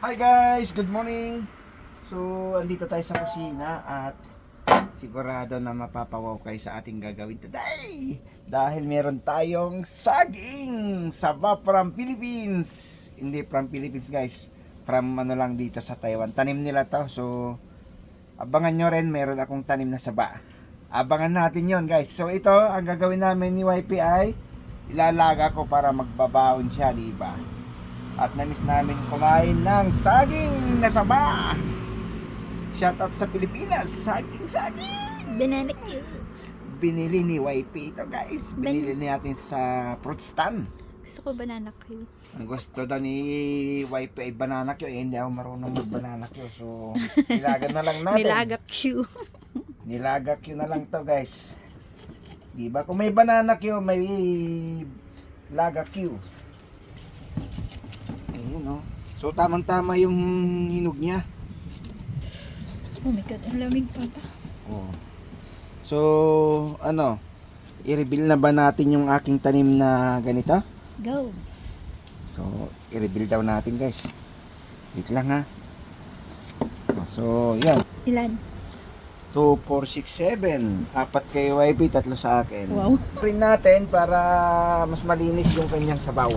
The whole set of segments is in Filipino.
Hi guys, good morning. So, andito tayo sa kusina at sigurado na mapapawaw kayo sa ating gagawin today. Dahil meron tayong saging saba from Philippines. Hindi from Philippines guys. From ano lang dito sa Taiwan. Tanim nila to. So, abangan nyo rin, meron akong tanim na saba. Abangan natin yon guys. So, ito, ang gagawin namin ni YPI, ilalaga ko para magbabaon siya, di ba? At namiss namin kumain ng saging na saba. Shoutout sa Pilipinas, saging saging. Binanik yun. Binili ni YP ito guys. Binili natin sa fruit stand. Gusto ko banana cream. Ang gusto daw ni YP ay banana Q. Eh, hindi ako marunong mag banana Q. So, nilaga na lang natin. Nilaga Q. Nilaga Q na lang to guys. Di ba? Kung may banana Q, may laga Q. Ayun oh. So tamang-tama yung hinog niya. Oh my god, ang lamig pa ba? Oh. So, ano? I-reveal na ba natin yung aking tanim na ganito? Go. So, i-reveal daw natin guys. Wait lang ha. So, yan. Ilan? 2, 4, 6, 7. Apat kay YP, tatlo sa akin. Wow. Rin natin para mas malinis yung kanyang sabaw.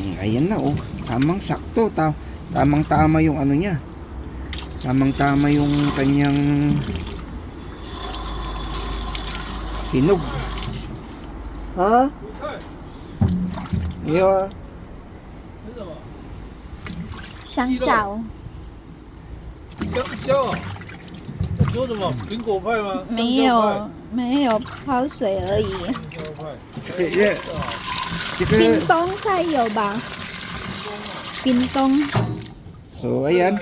Mm, ayan na oh. Tamang sakto. Ta tamang tama yung ano niya. Tamang tama yung kanyang hinog. Ha? Iyo. 香蕉。香蕉啊，这说什么？苹果派吗？没有，没有泡水而已。香蕉派。 Yeah. 冰 Sige. 冻才有吧？ pintong. So, ayan.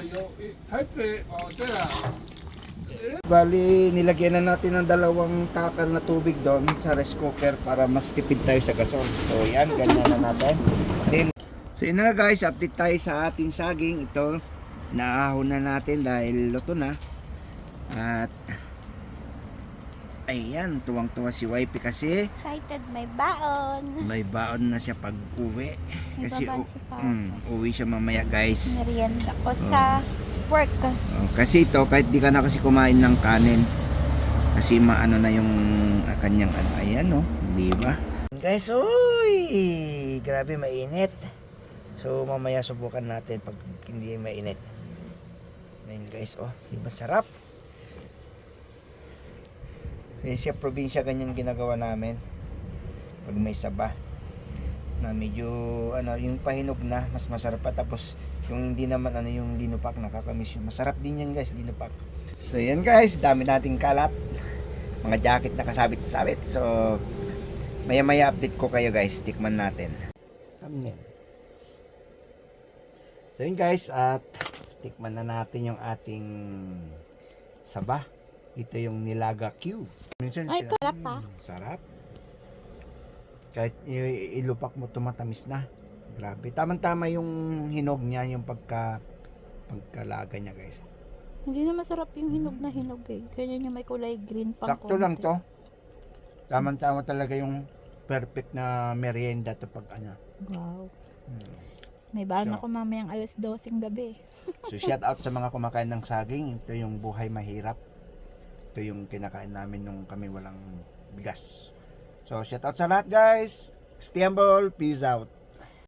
Bali, nilagyan na natin ng dalawang takal na tubig doon sa rice cooker para mas tipid tayo sa gasol. So, ayan, ganyan na natin. Then, so, yun na guys, update tayo sa ating saging. Ito, naahon na natin dahil luto na. At, ayan, tuwang-tuwa si YP kasi Excited may baon. may baon na siya pag uwi. May Kasi, u- si mm, uwi siya mamaya guys. Merienda ko sa work. Oh, kasi ito, kahit di ka na kasi kumain ng kanin, kasi maano na yung kanyang ano, ayan no, di ba? Guys, uy, grabe mainit. So mamaya subukan natin pag hindi mainit. Ayan guys, oh, di ba sarap? Kasi probinsya ganyan ginagawa namin. Pag may saba na medyo ano yung pahinog na mas masarap pa. Tapos yung hindi naman ano yung linupak nakakamiss yung masarap din yan guys linupak. So yan guys dami nating kalat. Mga jacket na kasabit-sabit. So maya maya update ko kayo guys. Tikman natin. Thumbnail. So yun guys at tikman na natin yung ating saba. Ito yung nilaga Q Minsan Ay, sarap ah. Mm, sarap kahit ilupak mo tumatamis na grabe tamang tama yung hinog niya yung pagka pagkalaga niya guys Hindi na masarap yung hinog na hinog eh. Ganyan yung may kulay green pang sakto lang konti. to tamang tama talaga yung perfect na merienda to pag ano Wow. Hmm. May baon So- ako mamayang alas 12 ng gabi. so shout out sa mga kumakain ng saging ito yung buhay mahirap ito yung kinakain namin nung kami walang bigas. So shout out sa lahat guys. Stay peace out